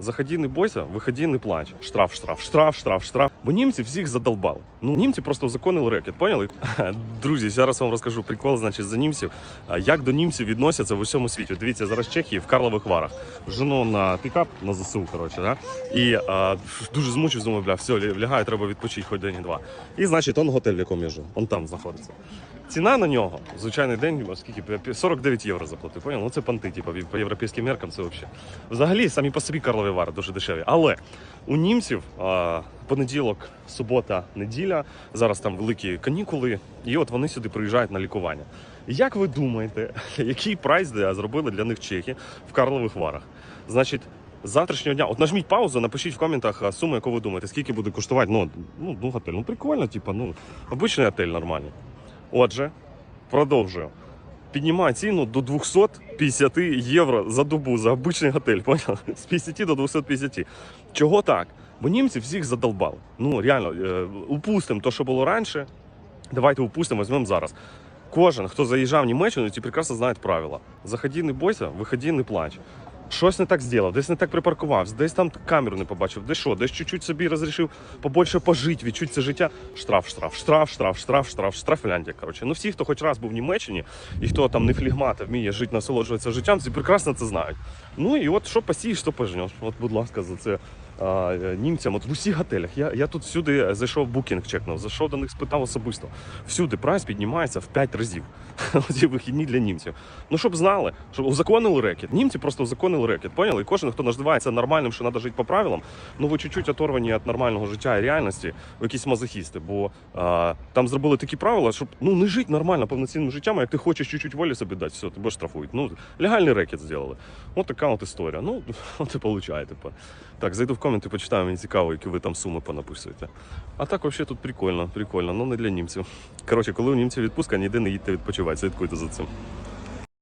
Заходи, не бойся, виходи, не плач. Штраф, штраф, штраф, штраф, штраф. Бо німці всіх задолбали. Ну, німці просто узаконили рекет, поняли? Друзі, зараз вам розкажу прикол, значить, за німців. Як до німців відносяться в усьому світі. Дивіться, зараз Чехії в Карлових Варах. Жену на пікап на ЗСУ, коротше, да? І а, дуже змучив, думаю, бля, все, лягаю, треба відпочити хоч день-два. І, значить, он готель, в якому я живу, он там знаходиться. Ціна на нього, звичайний день, скільки 49 євро заплатив. Поняв? Ну це понти, типу, по європейським меркам це взагалі. Взагалі, самі по собі Карлові Вари дуже дешеві. Але у німців а, понеділок, субота, неділя, зараз там великі канікули, і от вони сюди приїжджають на лікування. Як ви думаєте, який прайс зробили для них чехи в Карлових Варах? Значить, завтрашнього дня, от нажміть паузу, напишіть в коментах суму, яку ви думаєте, скільки буде коштувати. Ну, ну, ну готель. Ну прикольно, типу, ну, обичний готель нормальний. Отже, продовжую. Піднімаю ціну до 250 євро за добу за обичний готель. Понял? З 50 до 250. Чого так? Бо німці всіх задолбали. Ну реально, е, упустимо те, що було раніше. Давайте упустимо, візьмемо зараз. Кожен, хто заїжджав в Німеччину, ті прекрасно знають правила. Заходи, не бойся, виходи, не плач. Щось не так зробив, десь не так припаркувався, десь там камеру не побачив, десь що, десь чуть-чуть собі розрішив побольше пожити, відчути це життя. Штраф, штраф, штраф, штраф, штраф, штраф, штрафляндія. Коротше, ну всі, хто хоч раз був в Німеччині і хто там не флігмат, а вміє жити, насолоджуватися життям, всі прекрасно це знають. Ну і от що посієш, що пожнеш. От, будь ласка, за це німцям. От в усіх готелях. Я, я тут всюди зайшов букінг, чекнув, зайшов до них, спитав особисто. Всюди прайс піднімається в 5 разів. Ці вихідні для німців. Ну щоб знали, щоб узаконили рекет. Німці просто узаконили рекет. Поняли? І кожен, хто називається нормальним, що треба жити по правилам, ну ви чуть-чуть оторвані від нормального життя і реальності, ви якісь мазохісти. Бо а, там зробили такі правила, щоб ну не жити нормально, повноцінним життям, а як ти хочеш чуть-чуть волі собі дати, все, тебе штрафують. Ну, легальний рекет зробили. От така от історія. Ну, от і получає, типу. Так, зайду в коменти, почитаю, мені цікаво, які ви там суми понаписуєте. А так, взагалі, тут прикольно, прикольно, ну не для німців. Коротше, коли у німців відпустка, ніде не їдьте відпочивати, слідкуйте за цим.